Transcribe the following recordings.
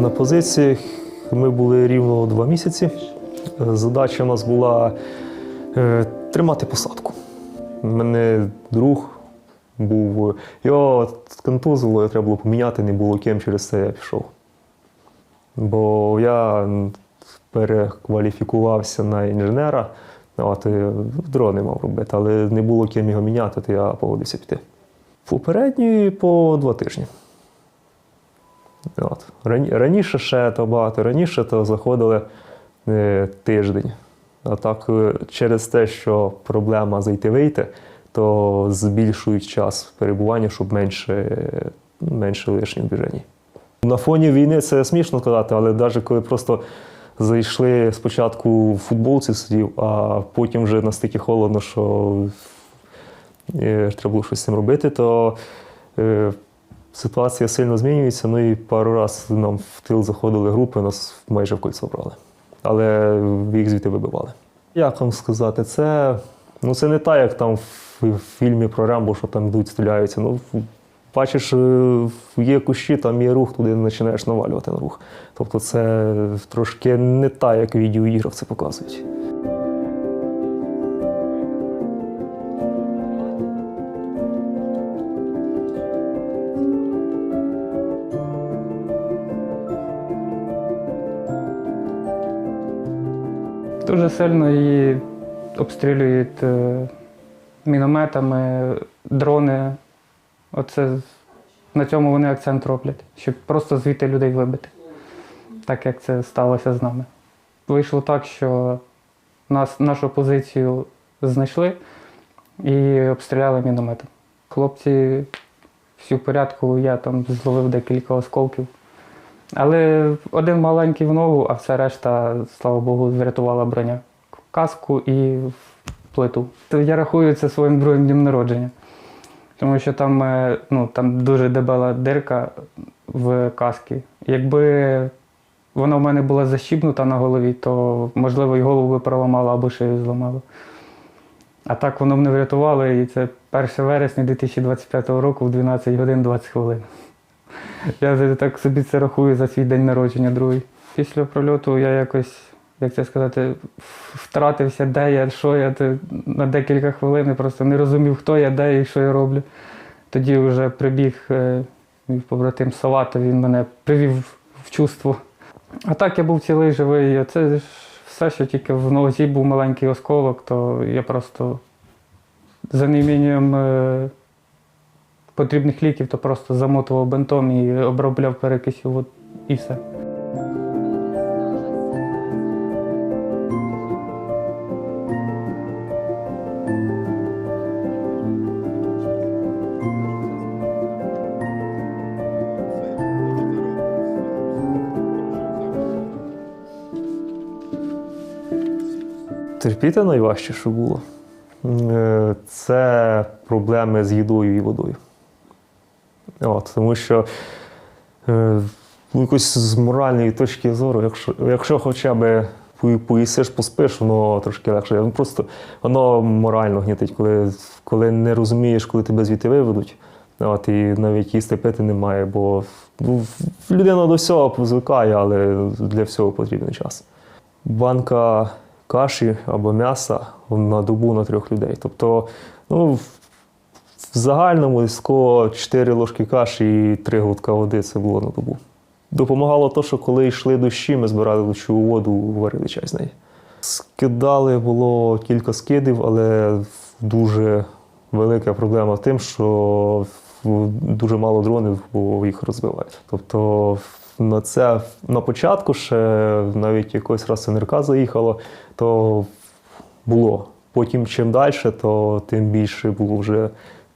На позиціях ми були рівно два місяці. Е, Задача у нас була е, тримати посадку. У мене друг був, його контузило, треба було поміняти, не було ким, через це я пішов. Бо я перекваліфікувався на інженера, от, дрони мав робити, але не було ким його міняти, то я погодився піти. Попередньої по два тижні. От. Раніше ще то багато, раніше то заходили е, тиждень. А так, е, через те, що проблема зайти-вийти, то збільшують час перебування, щоб менше, менше лишніх движень. На фоні війни це смішно казати, але навіть коли просто зайшли спочатку в футболці сидів, а потім вже настільки холодно, що е, треба було щось з цим робити, то е, ситуація сильно змінюється. Ну і пару разів нам в тил заходили групи, нас майже в кольцо брали. Але їх звідти вибивали. Як вам сказати, це, ну, це не так, як там в, фільмі про Рембо, що там йдуть, стріляються. Ну, бачиш, е, є кущі, там є рух, туди починаєш навалювати на рух. Тобто це трошки не так, як відеоіграх це показують. Дуже сильно її обстрілюють е, мінометами, дрони. Оце на цьому вони акцент роблять, щоб просто звідти людей вибити, так як це сталося з нами. Вийшло так, що нас, нашу позицію знайшли і обстріляли мінометом. Хлопці всі в порядку, я там зловив декілька осколків. Але один маленький в ногу, а все решта, слава Богу, врятувала броня. Каску і плиту. Я рахую це своїм другим днем народження. Тому що там, е, ну, там дуже дебела дирка в каски. Якби вона в мене була защіпнута на голові, то можливо і голову би проламала або шию зламала. А так воно мене врятувало, і це 1 вересня 2025 року в 12 годин 20 хвилин. Я так собі це рахую за свій день народження другий. Після прольоту я якось, як це сказати, втратився, де я, що я на декілька хвилин просто не розумів, хто я, де і що я роблю. Тоді вже прибіг е, мій побратим Салата, він мене привів в чувство. А так я був цілий живий. Це ж все, що тільки в нозі був маленький осколок, то я просто за неімінням е, потрібних ліків, то просто замотував бинтом і обробляв перекисів от, і все. Терпіти найважче, що було. Е, Це проблеми з їдою і водою. От, тому що е, ну, якось з моральної точки зору, якщо, якщо хоча б поїсиш, поспиш, воно трошки легше. Ну, Просто воно морально гнітить, коли, коли не розумієш, коли тебе звідти виведуть. От, і навіть їсти пити немає, бо ну, людина до всього звикає, але для всього потрібен час. Банка каші або м'яса на добу на трьох людей. Тобто, ну, в в загальному десь 4 ложки каші і 3 глотка води це було на добу. Допомагало те, що коли йшли дощі, ми збирали дощову воду, варили чай з неї. Скидали було кілька скидів, але дуже велика проблема тим, що дуже мало дронів, бо їх розбивають. Тобто на це на початку ще навіть якось раз НРК заїхало, то було. Потім, чим далі, то тим більше було вже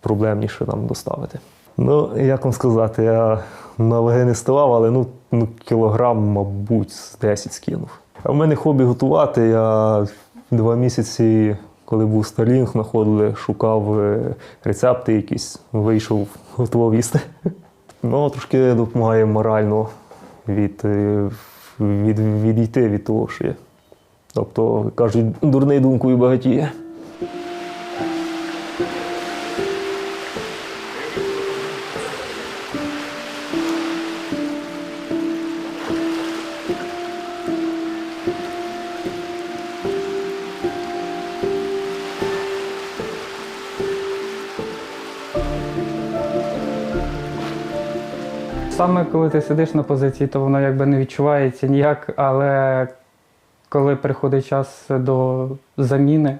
проблемніше нам доставити. Ну, як вам сказати, я на ваги не ставав, але ну, ну кілограм, мабуть, з 10 скинув. А в мене хобі готувати. Я два місяці, коли був Старлінг, знаходили, шукав е, рецепти якісь, вийшов, готував їсти. Ну, трошки допомагає морально від, е, від, відійти від того, що є. Тобто, кажуть, дурний думкою багатіє. Саме коли ти сидиш на позиції, то воно якби не відчувається ніяк, але коли приходить час до заміни,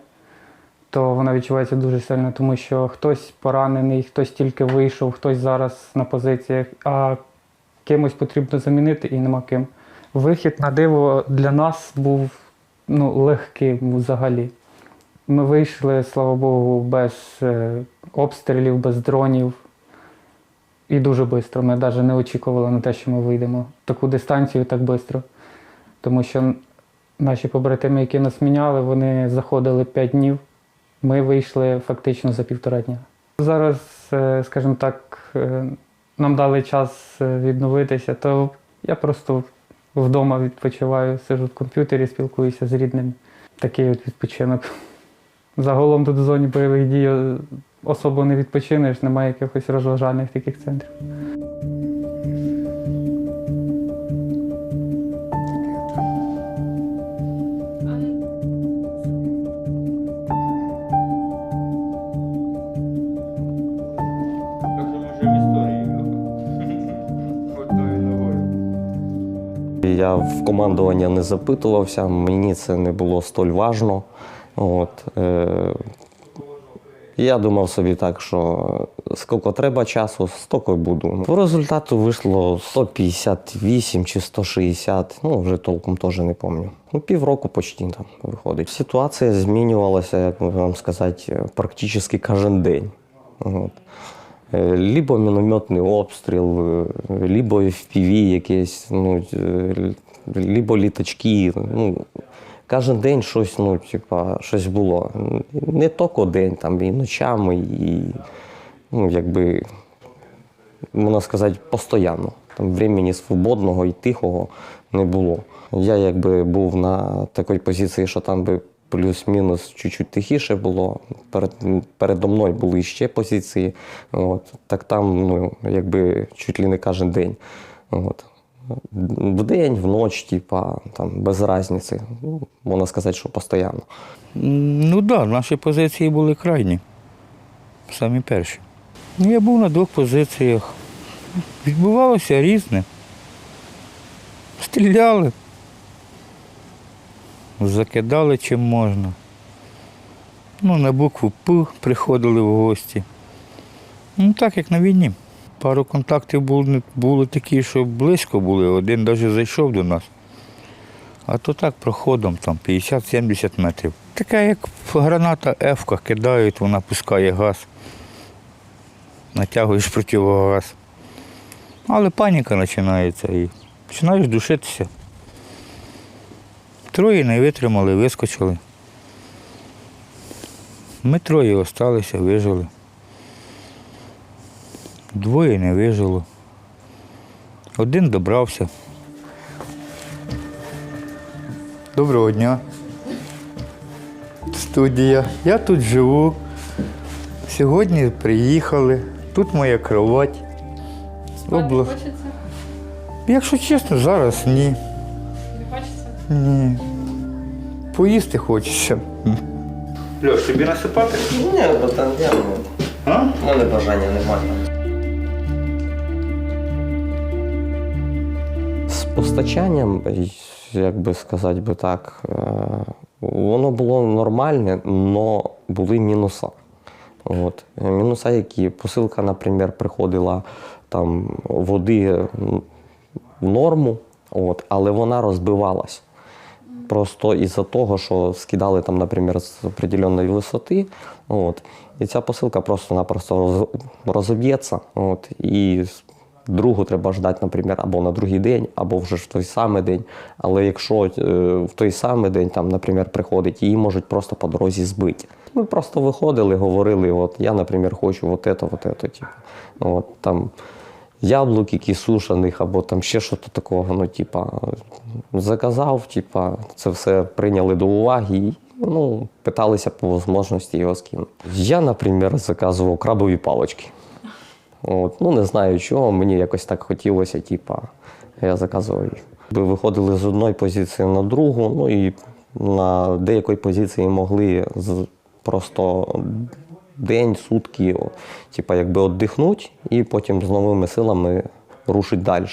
то вона відчувається дуже сильно, тому що хтось поранений, хтось тільки вийшов, хтось зараз на позиціях, а кимось потрібно замінити і нема ким. Вихід на диво для нас був ну, легким взагалі. Ми вийшли, слава Богу, без е, обстрілів, без дронів. І дуже швидко. Ми навіть не очікували на те, що ми вийдемо таку дистанцію так швидко. Тому що наші побратими, які нас міняли, вони заходили 5 днів. Ми вийшли фактично за півтора дня. Зараз, е, скажімо так, е, нам дали час е, відновитися, то я просто вдома відпочиваю, сижу в комп'ютері, спілкуюся з рідними. Такий от відпочинок. Загалом тут в зоні бойових дій особо не відпочинеш, немає якихось розважальних таких центрів. Я в командування не запитувався, мені це не було столь важно. От, е, я думав собі так, що скільки треба часу, стільки буду. По результату вийшло 158 чи 160, ну вже толком теж не пам'ятаю. Ну, півроку почти там виходить. Ситуація змінювалася, як вам сказати, практично кожен день. От. Е, Либо мінометний обстріл, е, либо FPV якесь, ну, е, либо літачки. Ну, кожен день щось, ну, типа, щось було. Не тільки день, там, і ночами, і ну, якби, можна сказати, постійно. Там времени свободного і тихого не було. Я якби був на такій позиції, що там би плюс-мінус чуть-чуть тихіше було. Перед, передо мною були ще позиції. От. Так там, ну, якби чуть ли не кожен день. От. Вдень, вночі, типа, там, без різниці. Ну, можна сказати, що постійно. Ну так, да, наші позиції були крайні. Самі перші. Ну, я був на двох позиціях. Відбувалося різне. Стріляли, закидали чим можна. Ну, на букву П приходили в гості. Ну, так, як на війні. Пару контактів були, були такі, що близько були. Один навіть зайшов до нас. А то так проходом там 50-70 метрів. Така як граната Ефка кидають, вона пускає газ. Натягуєш противогаз. Але паніка починається і починаєш душитися. Троє не витримали, вискочили. Ми троє залишилися, вижили. Двоє не вижило. Один добрався. Доброго дня. Студія. Я тут живу. Сьогодні приїхали. Тут моя кровать. Обла... Якщо чесно, зараз ні. Не хочеться? Ні. Поїсти хочеться. Льош, тобі насипати? Ні, бо там я А? в мене бажання немає. Постачанням, як би сказати би так, е, воно було нормальне, але були мінуси. От. Мінуса, які посилка, наприклад, приходила там води в норму, от, але вона розбивалась. Просто із-за того, що скидали там, наприклад, з определеної висоти, от, і ця посилка просто-напросто роз, розоб'ється. І другу треба ждати, наприклад, або на другий день, або вже в той самий день. Але якщо е, в той самий день, там, наприклад, приходить, її можуть просто по дорозі збити. Ми просто виходили, говорили, от я, наприклад, хочу от це, от це, типу. От, там, яблук, які сушених, або там ще щось такого. Ну, типа, заказав, типа, це все прийняли до уваги і ну, питалися по можливості його скинути. Я, наприклад, заказував крабові палочки. От, ну, не знаю чого, мені якось так хотілося, типа, я заказував їх. Ми виходили з одної позиції на другу, ну і на деякій позиції могли з- просто день, сутки, типа, якби віддихнути і потім з новими силами рушити далі.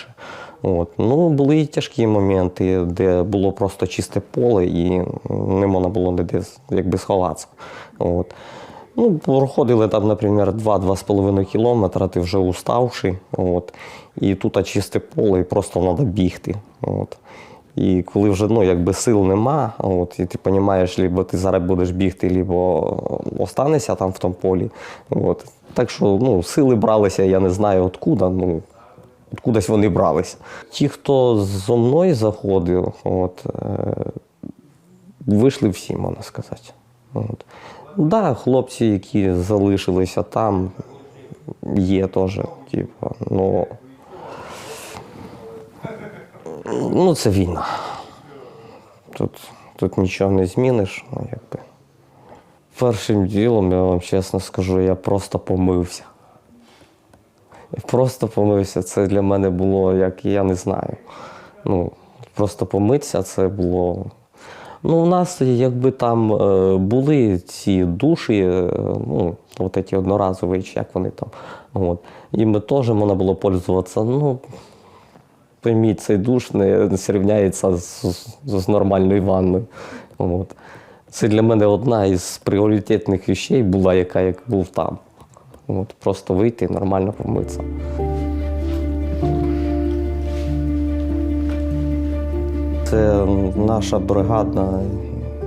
От. Ну, були і тяжкі моменти, де було просто чисте поле і не можна було ніде якби сховатися. От. Ну, проходили там, наприклад, 2-2,5 кілометри, ти вже уставший. От. І тут чисте поле, і просто треба бігти. От. І коли вже ну, якби сил нема, от, і ти розумієш, либо ти зараз будеш бігти, либо останешся там в тому полі. От. Так що ну, сили бралися, я не знаю откуда, ну, откудись вони брались. Ті, хто зо мною заходив, от, е, вийшли всі, можна сказати. От. Да, хлопці, які залишилися там, є теж, типу, ну. Ну, це війна. Тут, тут нічого не зміниш. Ну, якби. Першим ділом, я вам чесно скажу, я просто помився. Я просто помився. Це для мене було, як я не знаю. Ну, просто помитися це було. Ну, у нас якби там е, були ці душі, е, ну, от ці одноразові, чи як вони там. От. Іми теж можна було пользуватися. Ну, пойміть, цей душ не зрівняється з, з нормальною ванною. От. Це для мене одна із пріоритетних речей була, яка як був там. От. Просто вийти і нормально помитися. Це наша бригадна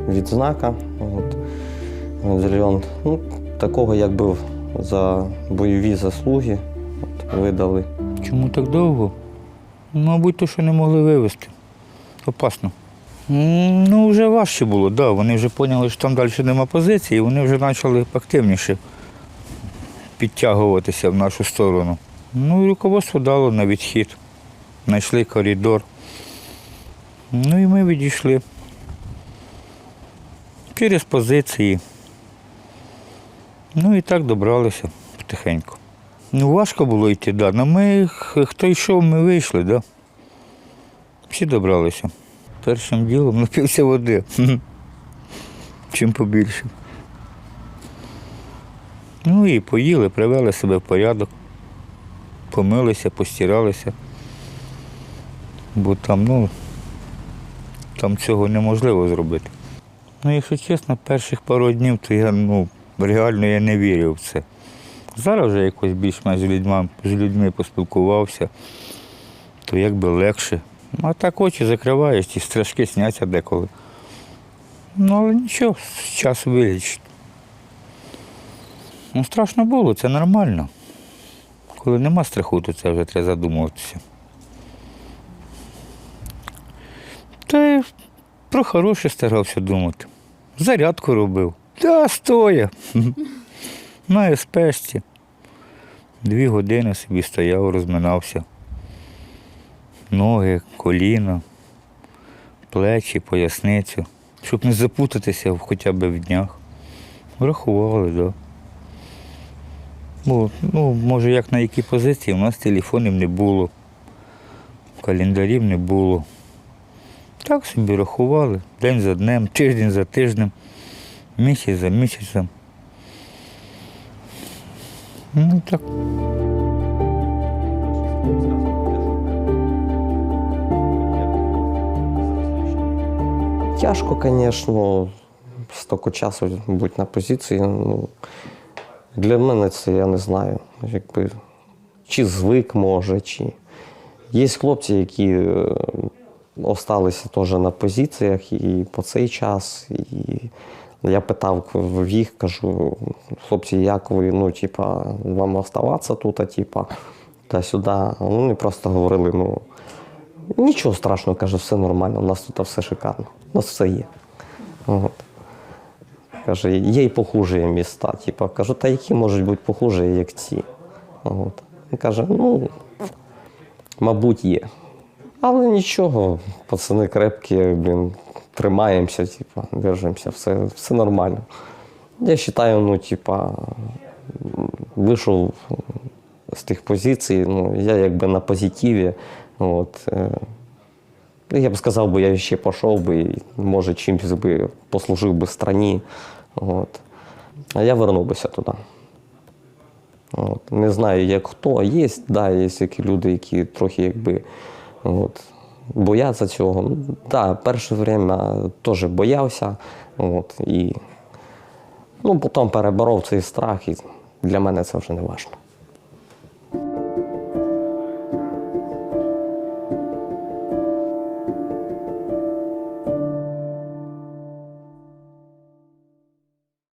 відзнака. От. Медальйон ну, такого, якби за бойові заслуги от, видали. Чому так довго? Мабуть, то, що не могли вивезти. Опасно. Ну, вже важче було. Да. Вони вже поняли, що там далі нема позиції, і вони вже почали активніше підтягуватися в нашу сторону. Ну і руководство дало на відхід. Знайшли коридор. Ну і ми відійшли. Через позиції. Ну і так добралися потихеньку. Ну, важко було йти, да. але ми, хто йшов, ми вийшли, да. Всі добралися. Першим ділом напився води. Чим побільше. Ну і поїли, привели себе в порядок, помилися, постиралися. Бо там, ну, там цього неможливо зробити. Ну, якщо чесно, перших пару днів, то я ну, реально я не вірив в це. Зараз вже якось більш-менш з людьми, з людьми поспілкувався, то якби легше. А так очі закриваєш, ті страшки сняться деколи. Ну, але нічого, з часу вилічить. Ну, страшно було, це нормально. Коли нема страху, то це вже треба задумуватися. Та й про хороше старався думати. Зарядку робив. Та стоя. На еспешці. Дві години собі стояв, розминався. Ноги, коліна, плечі, поясницю, щоб не запутатися хоча б в днях. Врахували, так. Да. Бо, ну, може, як на якій позиції, у нас телефонів не було, календарів не було. Так собі рахували день за днем, тиждень за тижнем, місяць за місяцем. Ну так. Тяжко, звісно, стільки часу бути на позиції. Ну, для мене це я не знаю. Якби, чи звик може, чи. Є хлопці, які е, осталися теж на позиціях і по цей час. І я питав в їх, кажу, хлопці, як ви, ну, типа, вам оставатися тут, типа, та сюди. Вони просто говорили, ну. Нічого страшного, каже, все нормально, у нас тут все шикарно, у нас все є. От. Каже, є й похуже міста. Типу, кажу, та які можуть бути похуже, як ці. От. Каже, ну, мабуть, є. Але нічого, пацани крепкі, блін, тримаємося, типу, держимося, все, все нормально. Я вважаю, ну, типа, вийшов з тих позицій, ну, я якби на позитиві. От, е, ну, я б сказав, би, я ще пішов би, може, чимось би послужив би страні. От. А я вернув бися туди. От. Не знаю, як хто. Є, да, є які люди, які трохи якби от, бояться цього. так, Да, перше время теж боявся. От, і, ну, потім переборов цей страх, і для мене це вже не важливо.